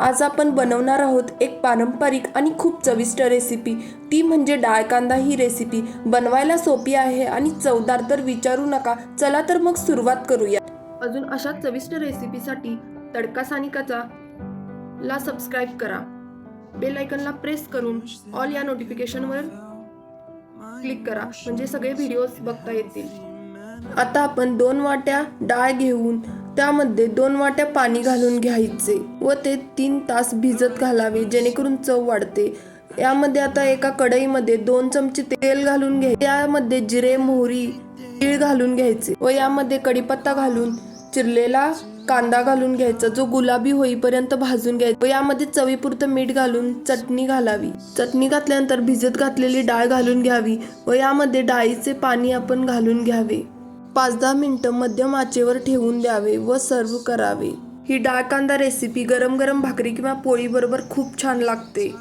आज आपण बनवणार आहोत एक पारंपरिक आणि खूप चविष्ट रेसिपी ती म्हणजे डाळ कांदा ही रेसिपी बनवायला सोपी आहे आणि चवदार तर विचारू नका. चला तर मग सुरुवात करूया अजून अशा चविष्ट रेसिपीसाठी तडका सानिकाचा ला सबस्क्राईब करा. बेल आयकनला प्रेस करून ऑल या नोटिफिकेशनवर क्लिक करा. म्हणजे सगळे व्हिडिओज बघता येतील. आता आपण दोन वाट्या डाळ घेऊन त्यामध्ये दोन वाट्या पाणी घालून घ्यायचे व ते तीन तास भिजत घालावे जेणेकरून चव वाढते. यामध्ये आता एका कढईमध्ये दोन चमचे तेल घालून घ्यायचे. त्यामध्ये जिरे मोहरी तीळ घालून घ्यायचे व यामध्ये कढीपत्ता घालून चिरलेला कांदा घालून घ्यायचा जो गुलाबी होईपर्यंत भाजून घ्यायचा. व यामध्ये चवीपुरतं मीठ घालून चटणी घालावी. चटणी घातल्यानंतर भिजत घातलेली डाळ घालून घ्यावी व यामध्ये डाळीचे पाणी आपण घालून घ्यावे. पाच दहा मिनटं मध्यम आचेवर ठेवून द्यावे व सर्व करावे. ही डाळ कांदा रेसिपी गरम गरम भाकरी किंवा पोळीबरोबर खूप छान लागते.